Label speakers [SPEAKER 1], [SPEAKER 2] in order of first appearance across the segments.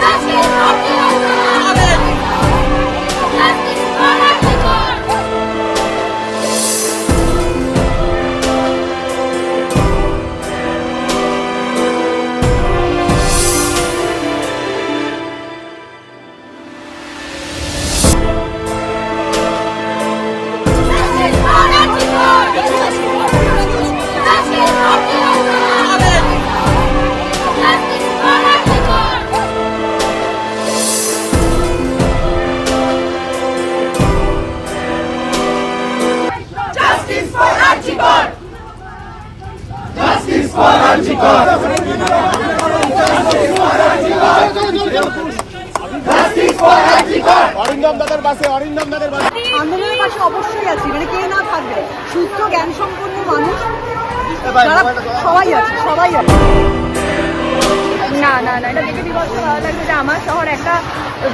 [SPEAKER 1] That's it!
[SPEAKER 2] আন্দোলনের পাশে অবশ্যই আছি মানে কে না থাকবে। সুস্থ জ্ঞান সম্পন্ন মানুষ সবাই আছে সবাই আছে।
[SPEAKER 3] না না না, এটা দেখে ভালো লাগছে যে আমার শহর একটা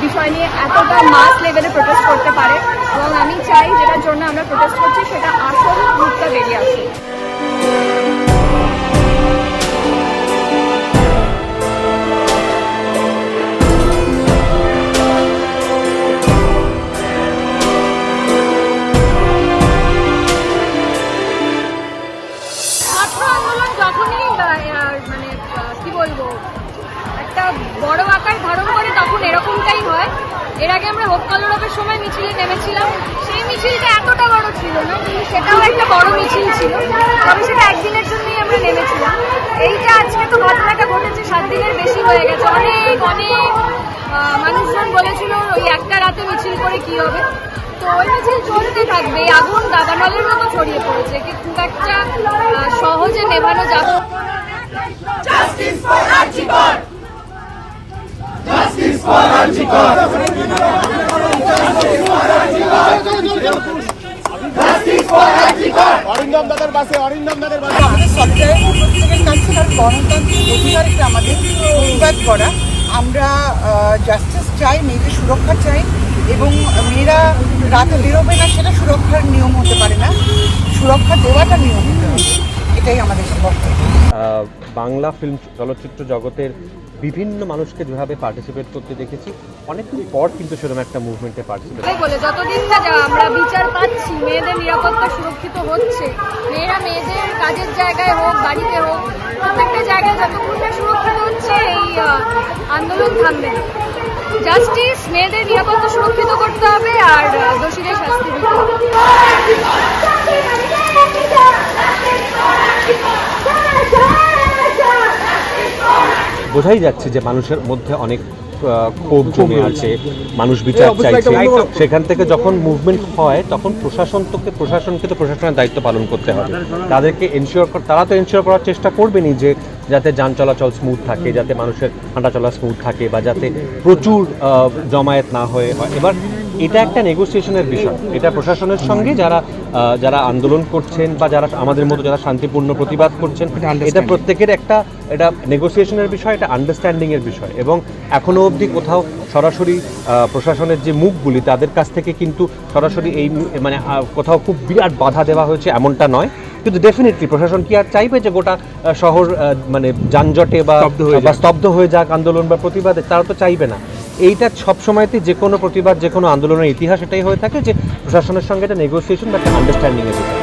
[SPEAKER 3] বিষয় নিয়ে এতটা মাস লেভেলে প্রোটেস্ট করতে পারে। এবং আমি চাই যেটার জন্য আমরা প্রোটেস্ট করছি, সেটা আসল রূপটা বেরিয়ে আসে বলব? একটা বড় আকার ধারণ করে তখন এরকমটাই হয়। এর আগে আমরা হোপ কলরবের সময় মিছিলে নেমেছিলাম। সেই মিছিলটা এতটা বড় ছিল না, কিন্তু সেটাও একটা বড় মিছিল ছিল। তবে সেটা একদিনের জন্যই আমরা নেমেছিলাম। এইটা আজকে তো ঘটনাটা ঘটেছে, সাত দিনের বেশি হয়ে গেছে। অনেক অনেক মানুষজন বলেছিল ওই একটা রাতে মিছিল করে কি হবে। তো ওই মিছিল চলতে থাকবে। আগুন দাবানলের মতো ছড়িয়ে পড়েছে। খুব একটা সহজে নেভানো যাবে।
[SPEAKER 4] Justice for Archibald! Justice for Archibald! Justice for Archibald!
[SPEAKER 1] Arindam দাদার বাসে অরিন্দম দাদার বাসে
[SPEAKER 2] আমাদের সরকারের প্রত্যেকের কাছে তার গণতান্ত্রিক আমাদের প্রতিবাদ করা আমরা জাস্টিস চাই মেয়েদের সুরক্ষা চাই এবং মেয়েরা রাতে বেরোবে না সেটা সুরক্ষার নিয়ম হতে পারে না সুরক্ষা দেওয়াটা নিয়ম এটাই আমাদের বক্তব্য।
[SPEAKER 5] বাংলা ফিল্ম চলচ্চিত্র জগতের বিভিন্ন মানুষকে যেভাবে পার্টিসিপেট করতে দেখেছি অনেকদিন পর কিন্তু সেরকম একটা মুভমেন্টে পার্টিসিপেট
[SPEAKER 3] বলে যতদিন আমরা বিচার পাচ্ছি মেয়েদের নিরাপত্তা সুরক্ষিত হচ্ছে মেয়েরা মেয়েদের কাজের জায়গায় হোক বাড়িতে হোক প্রত্যেকটা জায়গায় যতক্ষণ না সুরক্ষিত হচ্ছে এই আন্দোলন থামবে জাস্টিস মেয়েদের নিরাপত্তা সুরক্ষিত করতে হবে আর
[SPEAKER 5] বোঝাই যাচ্ছে যে মানুষের মধ্যে অনেক ক্ষোভ জমে আছে মানুষ বিচার চাইছে। সেখান থেকে যখন মুভমেন্ট হয় তখন প্রশাসন তোকে প্রশাসনকে তো প্রশাসনের দায়িত্ব পালন করতে হবে। তাদেরকে এনশিওর তারা তো এনশিওর করার চেষ্টা করবেনই যে যাতে যান চলাচল স্মুথ থাকে যাতে মানুষের হাঁটা চলা স্মুথ থাকে বা যাতে প্রচুর আহ, জমায়েত না হয়ে হয়। এবার এটা একটা নেগোসিয়েশনের বিষয়। এটা প্রশাসনের সঙ্গে যারা যারা আন্দোলন করছেন বা যারা আমাদের মতো যারা শান্তিপূর্ণ প্রতিবাদ করছেন এটা প্রত্যেকের একটা এটা নেগোসিয়েশনের বিষয় এটা আন্ডারস্ট্যান্ডিংয়ের বিষয়। এবং এখনও অবধি কোথাও সরাসরি প্রশাসনের যে মুখগুলি তাদের কাছ থেকে কিন্তু সরাসরি এই মানে কোথাও খুব বিরাট বাধা দেওয়া হয়েছে এমনটা নয়। কিন্তু ডেফিনেটলি প্রশাসন কি আর চাইবে যে গোটা শহর মানে যানজটে বা স্তব্ধ হয়ে যাক আন্দোলন বা প্রতিবাদে? তারা তো চাইবে না। এইটা সব সবসময়তে যে কোনো প্রতিবাদ, যে কোনো আন্দোলনের ইতিহাস এটাই হয়ে থাকে যে প্রশাসনের সঙ্গে একটা নেগোসিয়েশন বা একটা আন্ডারস্ট্যান্ডিং এর বিষয়